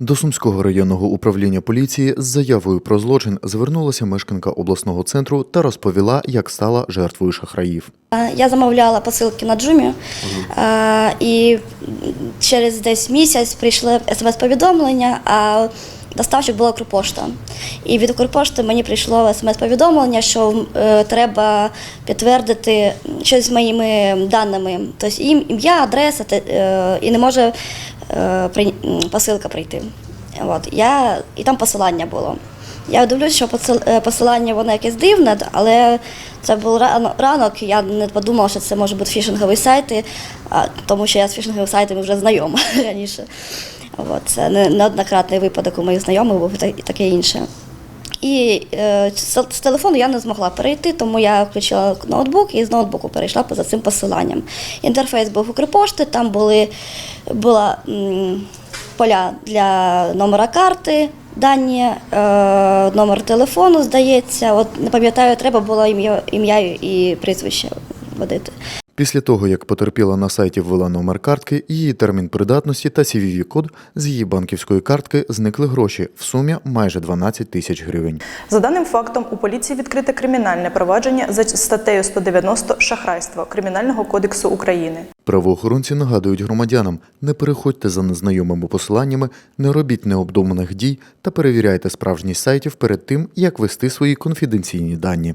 До Сумського районного управління поліції з заявою про злочин звернулася мешканка обласного центру та розповіла, як стала жертвою шахраїв. Я замовляла посилки на Джумі, і через десь місяць прийшли смс-повідомлення, а доставчик була Укрпошта. І від Укрпошти мені прийшло смс-повідомлення, що е, треба підтвердити щось з моїми даними, тобто ім'я, адреса, е, і не може е, посилка прийти. От, я, і там посилання було. Я дивлюсь, що е, посилання воно якесь дивне, але це був ранок, я не подумала, що це може бути фішингові сайти, тому що я з фішинговими сайтами вже знайома раніше. От, це неоднократний випадок у моїх знайомих був і таке інше. І е, з, телефону я не змогла перейти, тому я включила ноутбук і з ноутбуку перейшла по- за цим посиланням. Інтерфейс був Укрпошти, там були була, м, поля для номера карти, дані, е, номер телефону, здається. От не пам'ятаю, треба було ім'я, ім'я і прізвище вводити. Після того, як потерпіла на сайті ввела номер картки, її термін придатності та CVV-код з її банківської картки зникли гроші в сумі майже 12 тисяч гривень. За даним фактом, у поліції відкрите кримінальне провадження за статтею 190 шахрайство Кримінального кодексу України. Правоохоронці нагадують громадянам: не переходьте за незнайомими посиланнями, не робіть необдуманих дій та перевіряйте справжність сайтів перед тим, як вести свої конфіденційні дані.